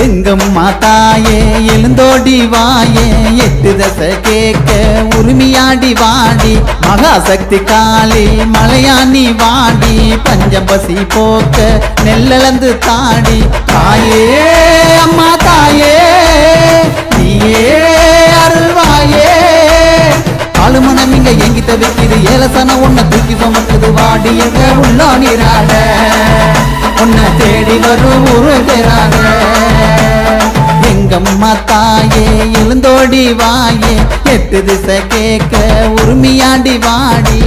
எங்கம்மா தாயே எழுந்தோடி வாயே எட்டு தசை கேட்க உரிமையாடி வாடி. மகாசக்தி காளி மலையாணி வாடி பஞ்சபசி போக்க நெல்லளந்து தாடி. தாயே அம்மா தாயே நீயே அருள்வாயே. அழுமணம் இங்க எங்கி தவிக்குது ஏலசன உன்னை தூக்கி சுமக்குது வாடி எங்க உள்ளோ நீராட உன்னை தேடி வரும் உருக எங்கம்மா தாயே எழுந்தோடி வாயே எட்டு திசை கேட்க உரிமையாண்டி வாடி.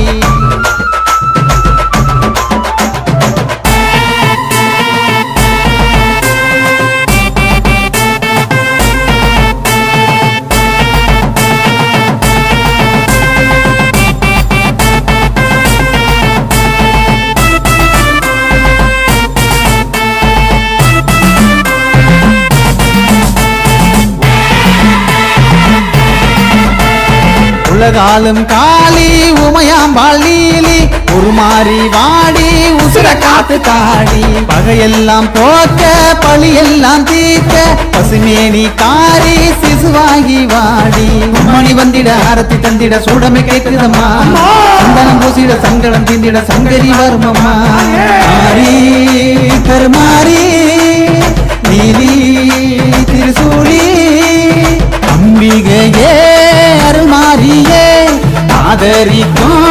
உலகாலும் காளி உமையாம்பாள் நீலி. ஒரு மாறி வாடி உசுர காத்து தாடி. பகையெல்லாம் போக்க பழியெல்லாம் தீர்க்க. பசுமேனி காரி சிசுவாகி வாடி. மணி வந்திட ஆரத்தி தந்திட சூடமை கேட்குதம்மா. சந்தனம் பூசிட சங்கடம் தீந்திட சங்கரி வருமம்மா. மாறி கருமாறி நீலி. ஆதரிக்கும்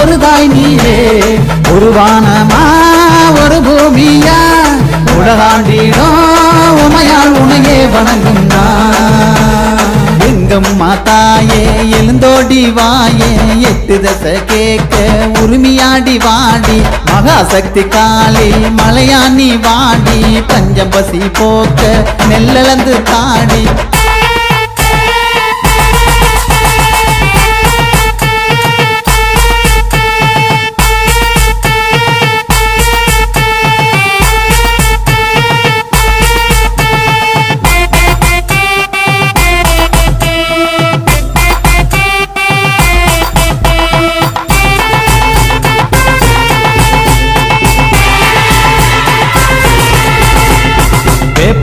ஒரு தாய் நீயே ஒரு வானமா ஒரு பூமியா? உலகாண்டிடும் உமையால் உனையே வணங்கும் எங்கம் மாதாயே எழுந்தோடி வாயே எட்டு தசை கேட்க உரிமையாடி வாடி. மகாசக்தி காலி மலையாணி வாடி. பஞ்சம் பசி போக்க நெல்லளந்து தாடி.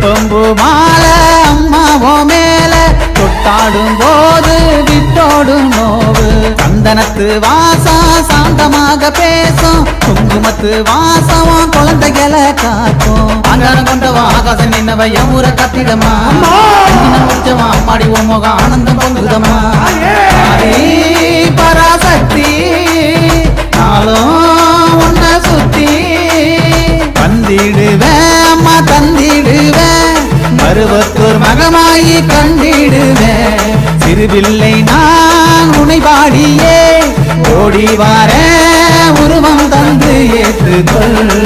வேப்பம்பு மாலை அம்மாவோ மேல. தொட்டாடும் போது விட்டோடும் நோவு. சந்தனத்து வாசம் சாந்தமாக பேசும். குங்குமத்து வாசம் குழந்தைகளை காக்கும். அங்காரம் கொண்டவ ஆகாசம் நின்னவ எமுற கத்திடமா முடிச்சவன் அம்மாடி உன் முகம் ஆனந்தம் பொங்குதமா? பராசக்தி நாளும் ஒரு மகமாயி கண்டிடுவே சிறுபிள்ளை நான் உனை பாடியே ஓடி வாரேன் உருவம் தந்து ஏற்றுக்கொள்.